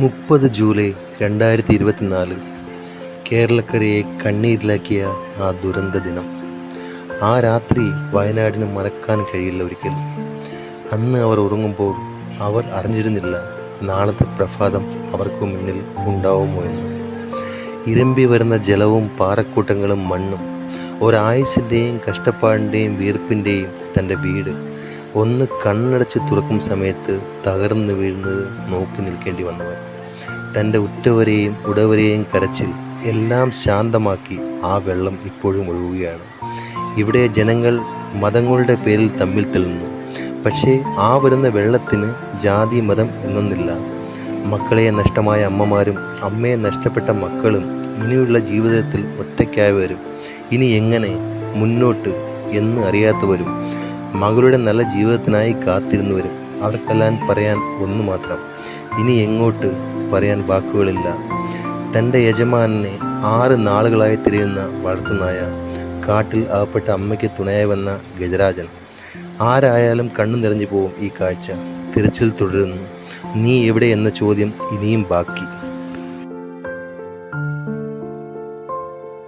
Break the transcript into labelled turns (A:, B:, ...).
A: മുപ്പത് ജൂലൈ രണ്ടായിരത്തി ഇരുപത്തിനാല് കേരളക്കരയെ കണ്ണീരിലാക്കിയ ആ ദുരന്ത ദിനം. ആ രാത്രി വയനാടിന് മറക്കാൻ കഴിയില്ല ഒരിക്കലും അന്ന് അവർ ഉറങ്ങുമ്പോൾ അവർ അറിഞ്ഞിരുന്നില്ല നാളത്തെ പ്രഭാതം അവർക്ക് മുന്നിൽ ഉണ്ടാവുമോ എന്ന്. ഇരമ്പി വരുന്ന ജലവും പാറക്കൂട്ടങ്ങളും മണ്ണും ഒരായുസിന്റെയും കഷ്ടപ്പാടിന്റെയും വീർപ്പിന്റെയും തന്റെ വീട് ഒന്ന് കണ്ണടച്ച് തുറക്കും സമയത്ത് തകർന്നു വീഴുന്നത് നോക്കി നിൽക്കേണ്ടി വന്നവൻ തന്റെ ഉറ്റവരെയും ഉടവരെയും കരച്ചിൽ എല്ലാം ശാന്തമാക്കി ആ വെള്ളം ഇപ്പോഴും ഒഴുകുകയാണ്. ഇവിടെ ജനങ്ങൾ മതങ്ങളുടെ പേരിൽ തമ്മിൽ തെളുന്നു പക്ഷേ ആ വരുന്ന വെള്ളത്തിന് ജാതി മതം എന്നൊന്നില്ല. മക്കളെ നഷ്ടമായ അമ്മമാരും അമ്മയെ നഷ്ടപ്പെട്ട മക്കളും ഇനിയുള്ള ജീവിതത്തിൽ ഒറ്റയ്ക്കായവരും. ഇനി എങ്ങനെ മുന്നോട്ട് എന്ന് അറിയാത്തവരും മകളുടെ നല്ല ജീവിതത്തിനായി കാത്തിരുന്നവരും. അവർക്കെല്ലാം പറയാൻ ഒന്നു മാത്രം. ഇനി എങ്ങോട്ട് പറയാൻ വാക്കുകളില്ല. തന്റെ യജമാനെ ആറ് നാളുകളായി തിരയുന്ന വളർത്തുനായ കാട്ടിൽ അകപ്പെട്ട അമ്മയ്ക്ക് തുണയായി വന്ന ഗജരാജൻ. ആരായാലും കണ്ണു നിറഞ്ഞു പോവും ഈ കാഴ്ച. തിരച്ചിൽ തുടരുന്നു. നീ എവിടെ എന്ന ചോദ്യം ഇനിയും ബാക്കി.